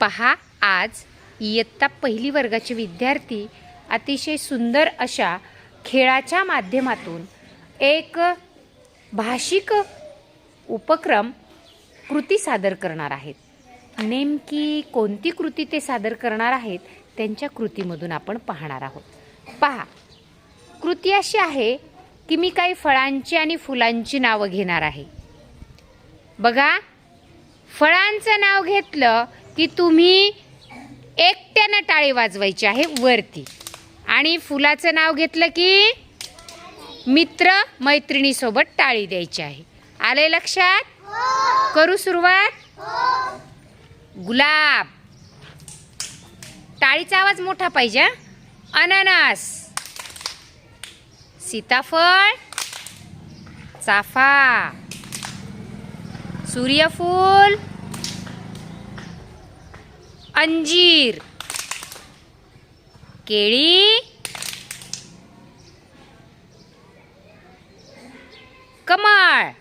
पहा आज इयत्ता पहिली वर्गाचे विद्यार्थी अतिशय सुंदर अशा खेळाच्या माध्यमातून एक भाषिक उपक्रम कृती सादर करणार आहेत. नेमकी कोणती कृती ते सादर करणार आहेत त्यांच्या कृतीमधून आपण पाहणार आहोत. पहा कृती अशी आहे की मी काही फळांची आणि फुलांची नावं घेणार आहे. बघा फळांचं नाव घेतलं की तुम्ही एकट्यानं टाळी वाजवायची आहे वरती. आणि फुलाचं नाव घेतलं की मित्र मैत्रिणीसोबत टाळी द्यायची आहे. आले लक्षात? करू सुरुवात? गुलाब. टाळीचा आवाज मोठा पाहिजे अननस. सीताफळ. चाफा. सूर्यफूल. अंजीर. केळी. कमाळ.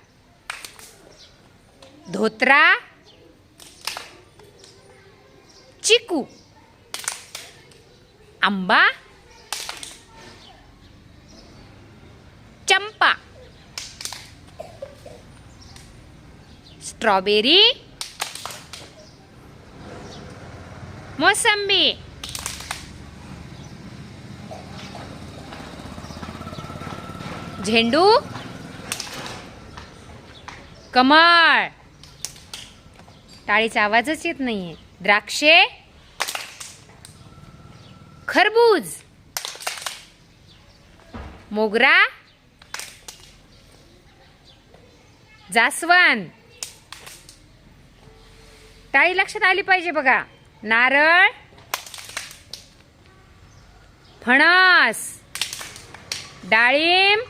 धोत्रा. चिकू. आंबा. चंपा. स्ट्रॉबेरी. मोसंबी. झेंडू. कमळ. टाळीचा आवाजच येत नाहीये. द्राक्षे. खरबूज. मोगरा. जास्वंद. टाळी लक्षात आली पाहिजे बघा. नारळ फणस डाळिंब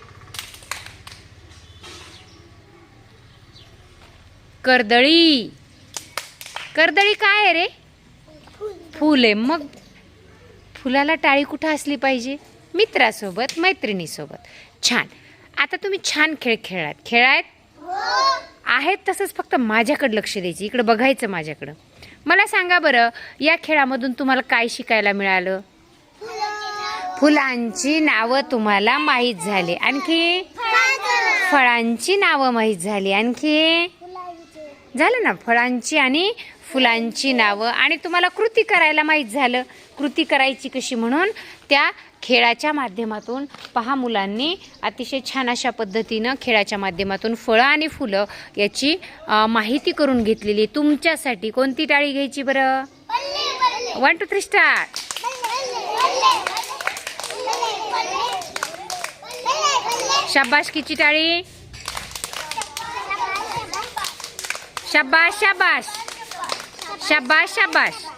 कर्दळी. कर्दळी काय आहे रे? फुल आहे. मग फुलाला टाळी कुठं असली पाहिजे? मित्रासोबत मैत्रिणीसोबत. छान. आता तुम्ही छान खेळ खेळात. खेळात आहेत तसंच फक्त माझ्याकडे लक्ष द्यायचं. इकडं बघायचं माझ्याकडं. मला सांगा बरं या खेळामधून तुम्हाला काय शिकायला मिळालं? फुलांची नावं तुम्हाला माहीत झाली. आणखी? फळांची नावं माहीत झाली. आणखी? झालं ना फळांची आणि फुलांची नावं आणि तुम्हाला कृती करायला माहीत झालं. कृती करायची कशी म्हणून? त्या खेळाच्या माध्यमातून पहा मुलांनी अतिशय छान अशा पद्धतीनं खेळाच्या माध्यमातून फळं आणि फुलं याची माहिती करून घेतलेली. तुमच्यासाठी कोणती टाळी घ्यायची बरं? वन टू थ्री स्टार्ट किची टाळी. शाबाश शाबाश शाबाश शाबाश